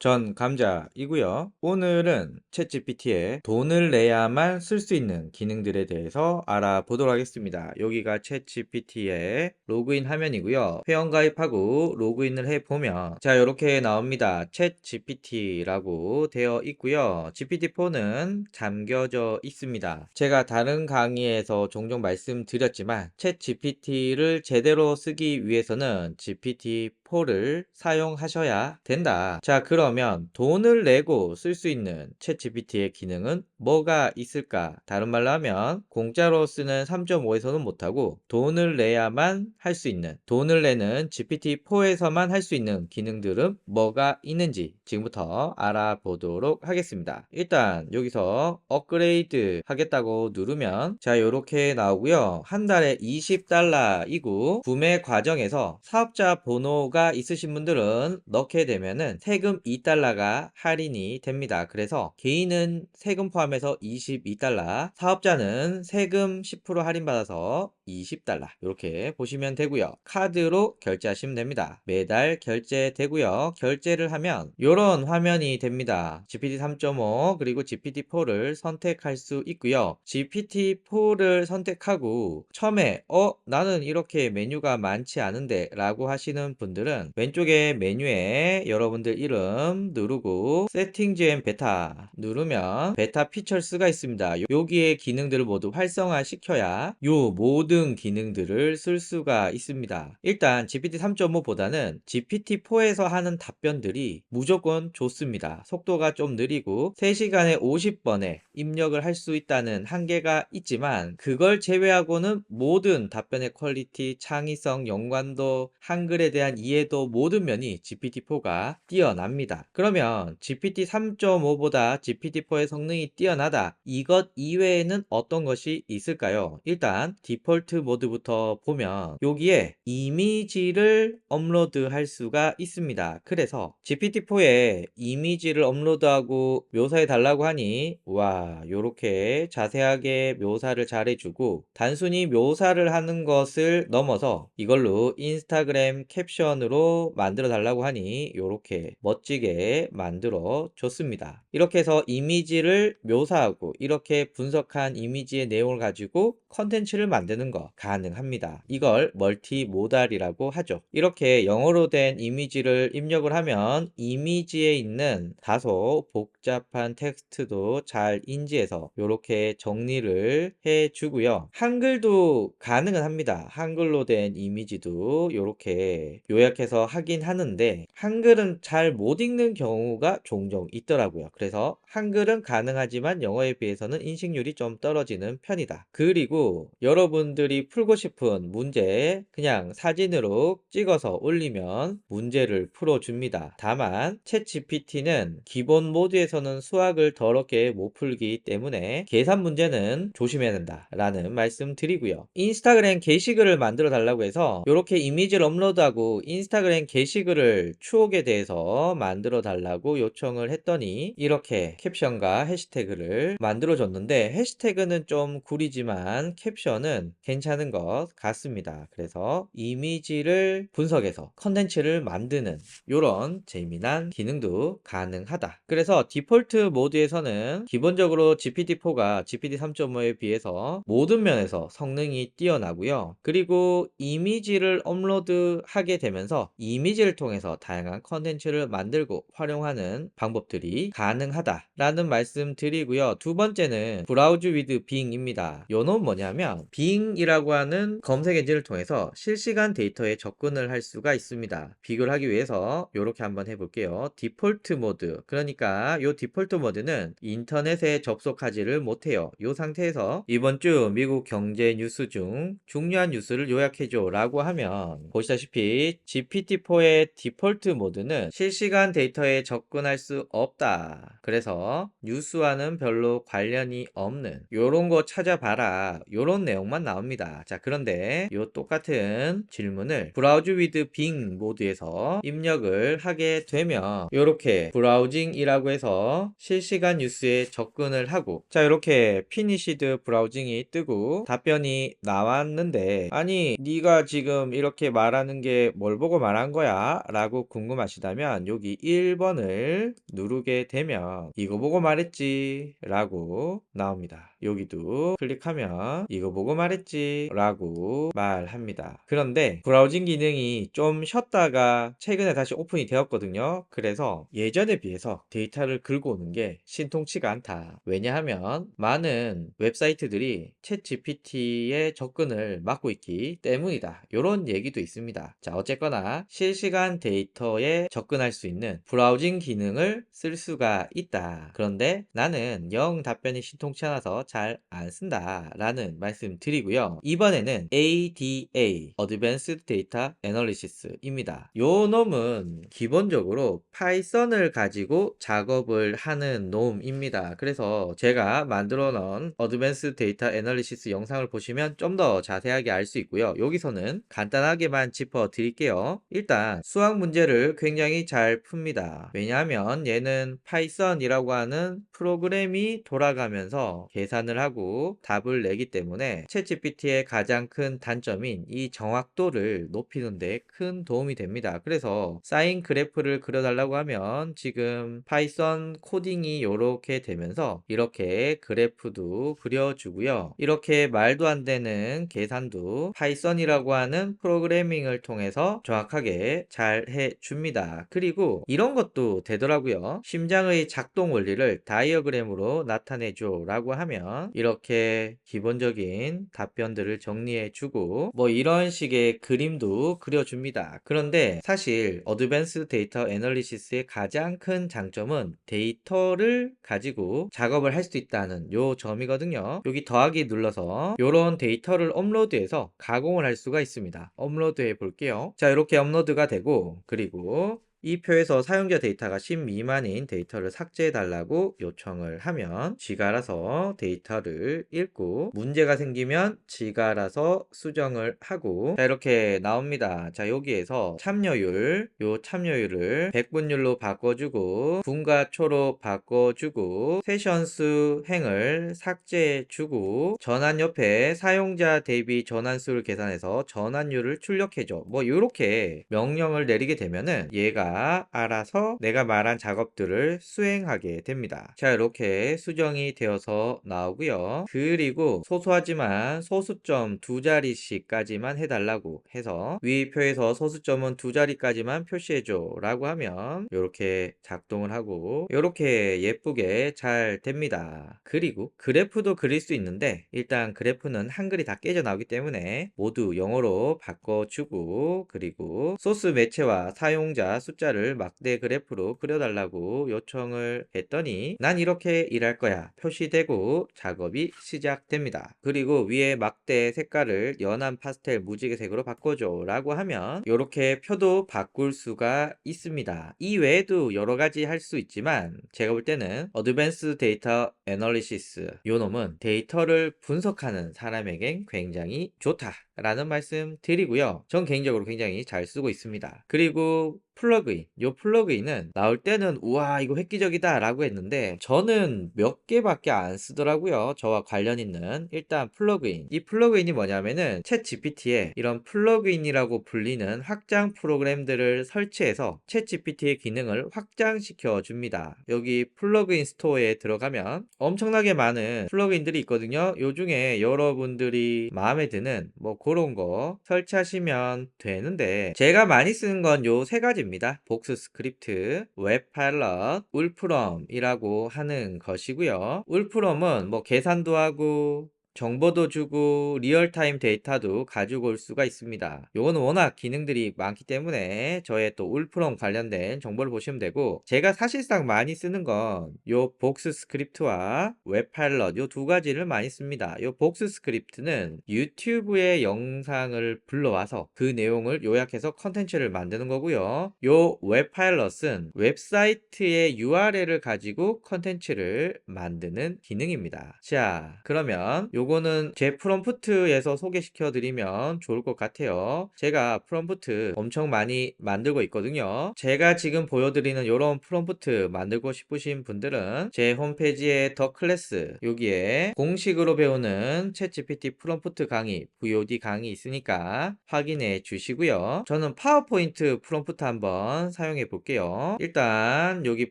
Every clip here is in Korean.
전 감자이고요. 오늘은 챗GPT에 돈을 내야만 쓸 수 있는 기능들에 대해서 알아보도록 하겠습니다. 여기가 챗GPT의 로그인 화면이고요. 회원 가입하고 로그인을 해보면 자 이렇게 나옵니다. 챗GPT라고 되어 있고요. GPT-4는 잠겨져 있습니다. 제가 다른 강의에서 종종 말씀드렸지만 챗GPT를 제대로 쓰기 위해서는 GPT-4를 사용하셔야 된다. 자 그 러면 돈을 내고 쓸 수 있는 챗GPT의 기능은 뭐가 있을까? 다른 말로 하면 공짜로 쓰는 3.5에서는 못하고 돈을 내야만 할 수 있는 돈을 내는 GPT-4에서만 할 수 있는 기능들은 뭐가 있는지 지금부터 알아보도록 하겠습니다. 일단 여기서 업그레이드 하겠다고 누르면 자 이렇게 나오고요. 한 달에 20달러이고 구매 과정에서 사업자 번호가 있으신 분들은 넣게 되면은 세금 2 달러가 할인이 됩니다. 그래서 개인은 세금 포함해서 22달러, 사업자는 세금 10% 할인받아서 20달러 이렇게 보시면 되고요. 카드로 결제하시면 됩니다. 매달 결제되고요. 결제를 하면 이런 화면이 됩니다. GPT 3.5 그리고 GPT-4를 선택할 수 있고요. GPT-4를 선택하고 처음에 어 나는 이렇게 메뉴가 많지 않은데 라고 하시는 분들은 왼쪽에 메뉴에 여러분들 이름 누르고 세팅즈 앤 베타 누르면 베타 피처스가 있습니다. 여기에 기능들을 모두 활성화 시켜야 요 모든 기능들을 쓸 수가 있습니다. 일단 GPT 3.5보다는 GPT-4에서 하는 답변들이 무조건 좋습니다. 속도가 좀 느리고 3시간에 50번에 입력을 할 수 있다는 한계가 있지만 그걸 제외하고는 모든 답변의 퀄리티, 창의성, 연관도, 한글에 대한 이해도 모든 면이 GPT-4가 뛰어납니다. 그러면 GPT 3.5보다 GPT-4의 성능이 뛰어나다. 이것 이외에는 어떤 것이 있을까요? 일단 디폴트 모드부터 보면 여기에 이미지를 업로드할 수가 있습니다. 그래서 GPT-4에 이미지를 업로드하고 묘사해 달라고 하니 와 요렇게 자세하게 묘사를 잘해주고 단순히 묘사를 하는 것을 넘어서 이걸로 인스타그램 캡션으로 만들어 달라고 하니 요렇게 멋지게 만들어 줬습니다. 이렇게 해서 이미지를 묘사하고 이렇게 분석한 이미지의 내용을 가지고 컨텐츠를 만드는 거 가능합니다. 이걸 멀티 모달이라고 하죠. 이렇게 영어로 된 이미지를 입력을 하면 이미지에 있는 다소 복잡한 텍스트도 잘 인지해서 이렇게 정리를 해 주고요. 한글도 가능은 합니다. 한글로 된 이미지도 이렇게 요약해서 하긴 하는데 한글은 잘 못 읽는 경우가 종종 있더라고요. 그래서 한글은 가능하지만 영어에 비해서는 인식률이 좀 떨어지는 편이다. 그리고 여러분들이 풀고 싶은 문제 그냥 사진으로 찍어서 올리면 문제를 풀어줍니다. 다만 챗 GPT는 기본 모드에서는 수학을 더럽게 못 풀기 때문에 계산 문제는 조심해야 된다 라는 말씀 드리고요. 인스타그램 게시글을 만들어 달라고 해서 이렇게 이미지를 업로드하고 인스타그램 게시글을 추억에 대해서 만 들어 달라고 요청을 했더니 이렇게 캡션과 해시태그를 만들어 줬는데 해시태그는 좀 구리지만 캡션은 괜찮은 것 같습니다. 그래서 이미지를 분석해서 컨텐츠를 만드는 이런 재미난 기능도 가능하다. 그래서 디폴트 모드에서는 기본적으로 GPT-4가 GPT 3.5에 비해서 모든 면에서 성능이 뛰어나고요. 그리고 이미지를 업로드하게 되면서 이미지를 통해서 다양한 컨텐츠를 만들고 활용하는 방법들이 가능하다라는 말씀 드리고요. 두 번째는 브라우즈 위드 빙입니다. 요는 뭐냐면 빙이라고 하는 검색 엔진을 통해서 실시간 데이터에 접근을 할 수가 있습니다. 비교를 하기 위해서 이렇게 한번 해볼게요. 디폴트 모드 그러니까 요 디폴트 모드는 인터넷에 접속하지를 못해요. 이 상태에서 이번 주 미국 경제 뉴스 중 중요한 뉴스를 요약해줘 라고 하면 보시다시피 GPT-4의 디폴트 모드는 실시간 데이터 에 접근할 수 없다. 그래서 뉴스와는 별로 관련이 없는 요런 거 찾아봐라. 요런 내용만 나옵니다. 자, 그런데 요 똑같은 질문을 브라우즈 위드 빙 모드에서 입력을 하게 되면 요렇게 브라우징이라고 해서 실시간 뉴스에 접근을 하고 자, 이렇게 피니시드 브라우징이 뜨고 답변이 나왔는데 아니, 네가 지금 이렇게 말하는 게 뭘 보고 말한 거야? 라고 궁금하시다면 여기 1번을 누르게 되면 이거 보고 말했지 라고 나옵니다. 여기도 클릭하면 이거 보고 말했지 라고 말합니다. 그런데 브라우징 기능이 좀 쉬었다가 최근에 다시 오픈이 되었거든요. 그래서 예전에 비해서 데이터를 긁고 오는 게 신통치가 않다. 왜냐하면 많은 웹사이트들이 챗 GPT의 접근을 막고 있기 때문이다. 이런 얘기도 있습니다. 자, 어쨌거나 실시간 데이터에 접근할 수 있는 브라우징 기능을 쓸 수가 있다. 그런데 나는 영 답변이 신통치 않아서 잘 안 쓴다. 라는 말씀 드리고요. 이번에는 ADA, Advanced Data Analysis입니다. 요 놈은 기본적으로 파이썬을 가지고 작업을 하는 놈입니다. 그래서 제가 만들어 놓은 Advanced Data Analysis 영상을 보시면 좀 더 자세하게 알 수 있고요. 여기서는 간단하게만 짚어 드릴게요. 일단 수학 문제를 굉장히 잘 풉니다. 왜냐하면 얘는 파이썬이라고 하는 프로그램이 돌아가면서 계산 을 하고 답을 내기 때문에 챗GPT의 가장 큰 단점인 이 정확도를 높이는 데 큰 도움이 됩니다. 그래서 사인 그래프를 그려달라고 하면 지금 파이썬 코딩이 이렇게 되면서 이렇게 그래프도 그려주고요. 이렇게 말도 안 되는 계산도 파이썬이라고 하는 프로그래밍을 통해서 정확하게 잘 해줍니다. 그리고 이런 것도 되더라고요. 심장의 작동 원리를 다이어그램으로 나타내줘 라고 하면 이렇게 기본적인 답변들을 정리해 주고 뭐 이런 식의 그림도 그려줍니다. 그런데 사실 어드밴스 데이터 애널리시스의 가장 큰 장점은 데이터를 가지고 작업을 할 수 있다는 요 점이거든요. 여기 더하기 눌러서 요런 데이터를 업로드해서 가공을 할 수가 있습니다. 업로드 해 볼게요. 자 이렇게 업로드가 되고 그리고 이 표에서 사용자 데이터가 10 미만인 데이터를 삭제해 달라고 요청을 하면 지가 알아서 데이터를 읽고 문제가 생기면 지가 알아서 수정을 하고 자 이렇게 나옵니다. 자 여기에서 참여율 요 참여율을 100분율로 바꿔주고 분과 초로 바꿔주고 세션 수 행을 삭제해 주고 전환 옆에 사용자 대비 전환 수를 계산해서 전환율을 출력해줘 뭐 이렇게 명령을 내리게 되면은 얘가 알아서 내가 말한 작업들을 수행하게 됩니다. 자, 이렇게 수정이 되어서 나오고요. 그리고 소소하지만 소수점 두 자리씩까지만 해달라고 해서 위 표에서 소수점은 두 자리까지만 표시해줘 라고 하면 이렇게 작동을 하고 이렇게 예쁘게 잘 됩니다. 그리고 그래프도 그릴 수 있는데 일단 그래프는 한글이 다 깨져 나오기 때문에 모두 영어로 바꿔주고 그리고 소스 매체와 사용자 숫자 를 막대 그래프로 그려달라고 요청을 했더니 난 이렇게 일할 거야 표시되고 작업이 시작됩니다. 그리고 위에 막대 색깔을 연한 파스텔 무지개색으로 바꿔줘 라고 하면 이렇게 표도 바꿀 수가 있습니다. 이 외에도 여러 가지 할 수 있지만 제가 볼 때는 어드밴스 데이터 애널리시스 요 놈은 데이터를 분석하는 사람에겐 굉장히 좋다 라는 말씀 드리고요. 전 개인적으로 굉장히 잘 쓰고 있습니다. 그리고 플러그인. 요 플러그인은 나올 때는 우와 이거 획기적이다 라고 했는데 저는 몇 개밖에 안 쓰더라고요. 저와 관련 있는 일단 플러그인. 이 플러그인이 뭐냐면은 챗 GPT에 이런 플러그인이라고 불리는 확장 프로그램들을 설치해서 챗 GPT의 기능을 확장시켜 줍니다. 여기 플러그인 스토어에 들어가면 엄청나게 많은 플러그인들이 있거든요. 요 중에 여러분들이 마음에 드는 뭐 그런 거 설치하시면 되는데 제가 많이 쓰는 건 요 세 가지입니다. 복스 스크립트, 웹 파일럿, 울프롬이라고 하는 것이고요. 울프롬은 뭐 계산도 하고 정보도 주고 리얼타임 데이터도 가지고 올 수가 있습니다. 요거는 워낙 기능들이 많기 때문에 저의 또 울프롬 관련된 정보를 보시면 되고 제가 사실상 많이 쓰는 건 요 복스 스크립트와 웹 파일럿 요 두 가지를 많이 씁니다. 요 복스 스크립트는 유튜브의 영상을 불러와서 그 내용을 요약해서 컨텐츠를 만드는 거고요. 요 웹 파일럿은 웹사이트의 URL을 가지고 컨텐츠를 만드는 기능입니다. 자, 그러면 요거 요거는 제 프롬프트에서 소개시켜 드리면 좋을 것 같아요. 제가 프롬프트 엄청 많이 만들고 있거든요. 제가 지금 보여드리는 요런 프롬프트 만들고 싶으신 분들은 제 홈페이지에 더 클래스 여기에 공식으로 배우는 챗GPT 프롬프트 강의, VOD 강의 있으니까 확인해 주시고요. 저는 파워포인트 프롬프트 한번 사용해 볼게요. 일단 여기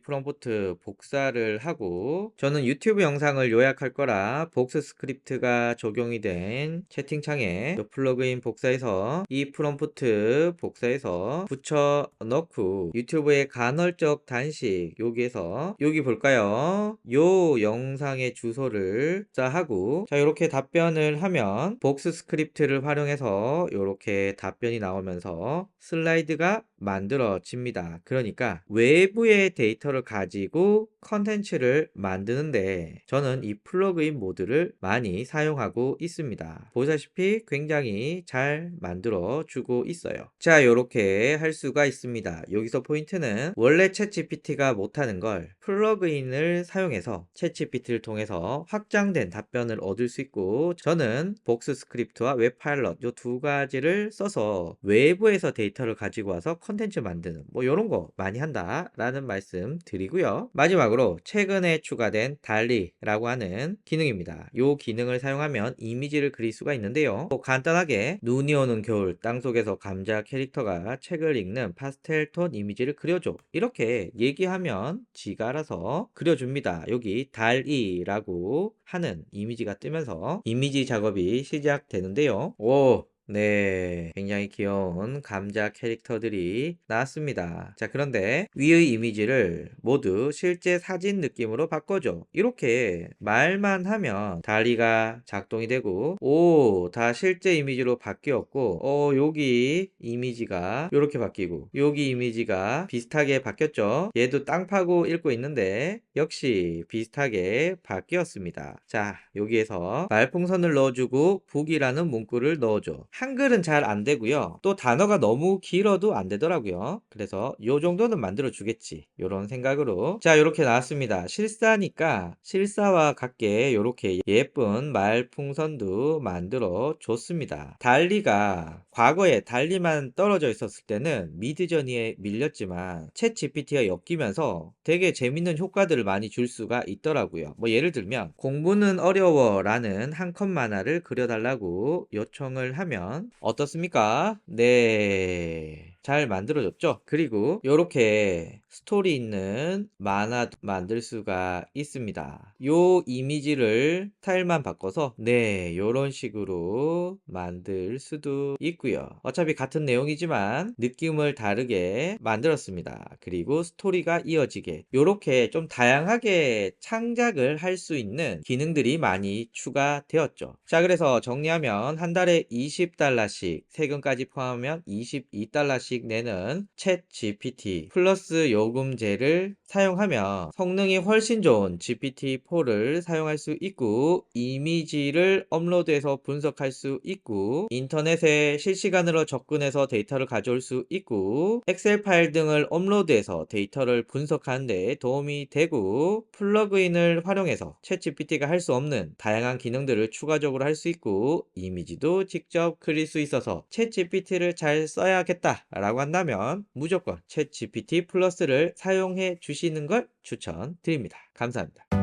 프롬프트 복사를 하고 저는 유튜브 영상을 요약할 거라 복스 스크립트 가 적용이 된 채팅창에 요 플러그인 복사해서 이 프롬프트 복사해서 붙여 넣고 유튜브의 간헐적 단식 여기에서 여기 볼까요? 요 영상의 주소를 자 하고 자 이렇게 답변을 하면 복스 스크립트를 활용해서 이렇게 답변이 나오면서 슬라이드가 만들어집니다. 그러니까 외부의 데이터를 가지고 컨텐츠를 만드는데 저는 이 플러그인 모드를 많이 사용하고 있습니다. 보시다시피 굉장히 잘 만들어 주고 있어요. 자, 이렇게 할 수가 있습니다. 여기서 포인트는 원래 챗GPT가 못하는 걸 플러그인을 사용해서 챗GPT를 통해서 확장된 답변을 얻을 수 있고 저는 복스 스크립트와 웹 파일럿 이 두 가지를 써서 외부에서 데이터를 가지고 와서 컨텐츠 만드는 뭐 이런 거 많이 한다라는 말씀 드리고요. 마지막으로 최근에 추가된 달리라고 하는 기능입니다. 이 기능을 사용하면 이미지를 그릴 수가 있는데요. 뭐 간단하게 눈이 오는 겨울 땅속에서 감자 캐릭터가 책을 읽는 파스텔 톤 이미지를 그려줘. 이렇게 얘기하면 지가 알아서 그려줍니다. 여기 달이라고 하는 이미지가 뜨면서 이미지 작업이 시작되는데요. 오, 네, 굉장히 귀여운 감자 캐릭터들이 나왔습니다. 자, 그런데 위의 이미지를 모두 실제 사진 느낌으로 바꿔줘. 이렇게 말만 하면 달리가 작동이 되고, 오, 다 실제 이미지로 바뀌었고, 어, 여기 이미지가 이렇게 바뀌고, 여기 이미지가 비슷하게 바뀌었죠. 얘도 땅 파고 읽고 있는데, 역시 비슷하게 바뀌었습니다. 자, 여기에서 말풍선을 넣어주고, 북이라는 문구를 넣어줘. 한글은 잘 안 되고요. 또 단어가 너무 길어도 안 되더라고요. 그래서 요 정도는 만들어 주겠지. 요런 생각으로. 자, 요렇게 나왔습니다. 실사니까 실사와 같게 요렇게 예쁜 말풍선도 만들어 줬습니다. 달리가 과거에 달리만 떨어져 있었을 때는 미드저니에 밀렸지만 챗 GPT가 엮이면서 되게 재밌는 효과들을 많이 줄 수가 있더라고요. 뭐 예를 들면 공부는 어려워 라는 한 컷 만화를 그려달라고 요청을 하면 어떻습니까? 네. 잘 만들어졌죠? 그리고 이렇게 스토리 있는 만화 만들 수가 있습니다. 요 이미지를 스타일만 바꿔서 네, 요런 식으로 만들 수도 있고요. 어차피 같은 내용이지만 느낌을 다르게 만들었습니다. 그리고 스토리가 이어지게 요렇게 좀 다양하게 창작을 할 수 있는 기능들이 많이 추가되었죠. 자, 그래서 정리하면 한 달에 20달러씩 세금까지 포함하면 22달러씩 내는 챗 GPT 플러스 요금제를 사용하면 성능이 훨씬 좋은 GPT-4를 사용할 수 있고 이미지를 업로드해서 분석할 수 있고 인터넷에 실시간으로 접근해서 데이터를 가져올 수 있고 엑셀 파일 등을 업로드해서 데이터를 분석하는 데 도움이 되고 플러그인을 활용해서 챗 GPT가 할 수 없는 다양한 기능들을 추가적으로 할 수 있고 이미지도 직접 그릴 수 있어서 챗 GPT를 잘 써야겠다 라고 한다면 무조건 챗 GPT 플러스를 사용해 주시는 걸 추천드립니다. 감사합니다.